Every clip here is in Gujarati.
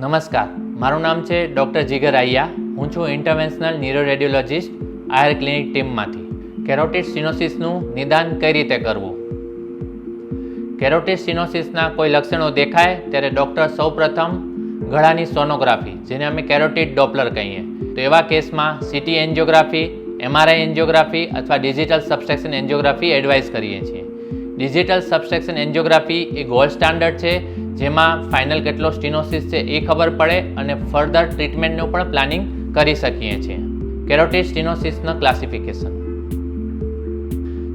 નમસ્કાર, મારું નામ છે ડૉક્ટર જીગર આયા હું છું ઇન્ટરવેન્શનલ ન્યુરોરેડિયોલોજિસ્ટ, આયર ક્લિનિક ટીમમાંથી. કેરોટિડ સિનોસિસનું નિદાન કઈ રીતે કરવું? કેરોટિડ સિનોસિસના કોઈ લક્ષણો દેખાય ત્યારે ડૉક્ટર સૌપ્રથમ ગળાની સોનોગ્રાફી, જેને અમે કેરોટિડ ડોપલર કહીએ. તો એવા કેસમાં સીટી એન્જિયોગ્રાફી, એમઆરઆઈ એન્જિયોગ્રાફી અથવા ડિજિટલ સબસ્ટ્રેક્શન એન્જિયોગ્રાફી એડવાઇસ કરીએ છીએ. ડિજિટલ સબસ્ટ્રેક્શન એન્જિયોગ્રાફી એ ગોલ્ડ સ્ટાન્ડર્ડ છે જેમાં ફાઇનલ કેટલો સ્ટીનોસિસ છે એ ખબર પડે અને ફર્ધર ટ્રીટમેન્ટનું પણ પ્લાનિંગ કરી શકીએ છીએ. કેરોટિડ સ્ટીનોસિસનું ક્લાસિફિકેશન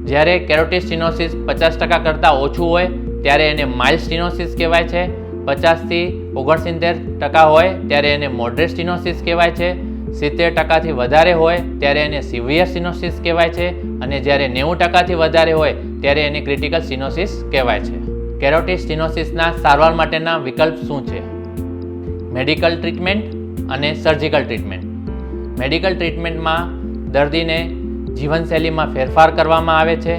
જ્યારે કેરોટિડ સ્ટીનોસિસ પચાસ ટકા કરતાં ઓછું હોય, ત્યારે એને માઇલ્ડ સ્ટીનોસિસ કહેવાય છે. પચાસથી ઓગણસિત્તેર ટકા હોય, ત્યારે એને મોડરેટ સ્ટીનોસિસ કહેવાય છે. સિત્તેર ટકાથી વધારે હોય, ત્યારે એને સિવિયર સ્ટીનોસિસ કહેવાય છે. અને જ્યારે નેવું ટકાથી વધારે હોય, ત્યારે એને ક્રિટિકલ સ્ટીનોસિસ કહેવાય છે. કેરોટિડ સ્ટીનોસિસના સારવાર માટેના વિકલ્પ શું છે? મેડિકલ ટ્રીટમેન્ટ અને સર્જિકલ ટ્રીટમેન્ટ. મેડિકલ ટ્રીટમેન્ટમાં દર્દીને જીવનશૈલીમાં ફેરફાર કરવામાં આવે છે.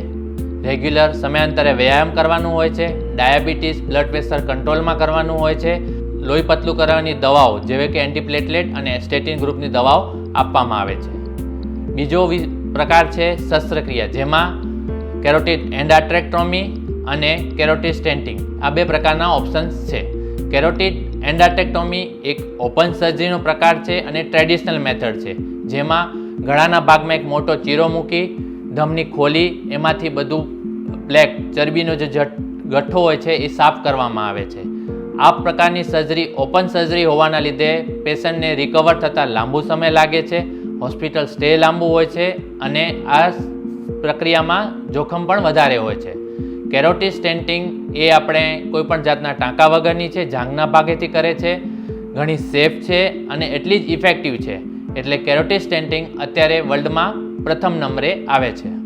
રેગ્યુલર સમયાંતરે વ્યાયામ કરવાનું હોય છે. ડાયાબિટીસ, બ્લડ પ્રેશર કંટ્રોલમાં કરવાનું હોય છે. લોહી પતલું કરવાની દવાઓ, જેવી કે એન્ટીપ્લેટલેટ અને સ્ટેટિન ગ્રુપની દવાઓ આપવામાં આવે છે. બીજો પ્રકાર છે શસ્ત્રક્રિયા, જેમાં કેરોટિડ એન્ડાટ્રેક્ટોમી અને કેરોટિડ સ્ટેન્ટિંગ. આ બે પ્રકારના ઓપ્શન્સ છે. કેરોટિડ એન્ડાટેક્ટોમી એક ઓપન સર્જરીનો પ્રકાર છે અને ટ્રેડિશનલ મેથડ છે. જેમાં ગળાના ભાગમાં એક મોટો ચીરો મૂકી, ધમની ખોલી, એમાંથી બધું બ્લેક, ચરબીનો જે ગઠ્ઠો હોય છે એ સાફ કરવામાં આવે છે. આ પ્રકારની સર્જરી, ઓપન સર્જરી હોવાના લીધે પેશન્ટને રિકવર થતાં લાંબુ સમય લાગે છે, હોસ્પિટલ સ્ટે લાંબુ હોય છે અને આ પ્રક્રિયામાં જોખમ પણ વધારે હોય છે. કેરોટિડ સ્ટેન્ટિંગ એ આપણે કોઈપણ જાતના ટાંકા વગરની છે, જાંઘના ભાગેથી કરે છે, ઘણી સેફ છે અને એટલી જ ઇફેક્ટિવ છે. એટલે કેરોટિડ સ્ટેન્ટિંગ અત્યારે વર્લ્ડમાં પ્રથમ નંબરે આવે છે.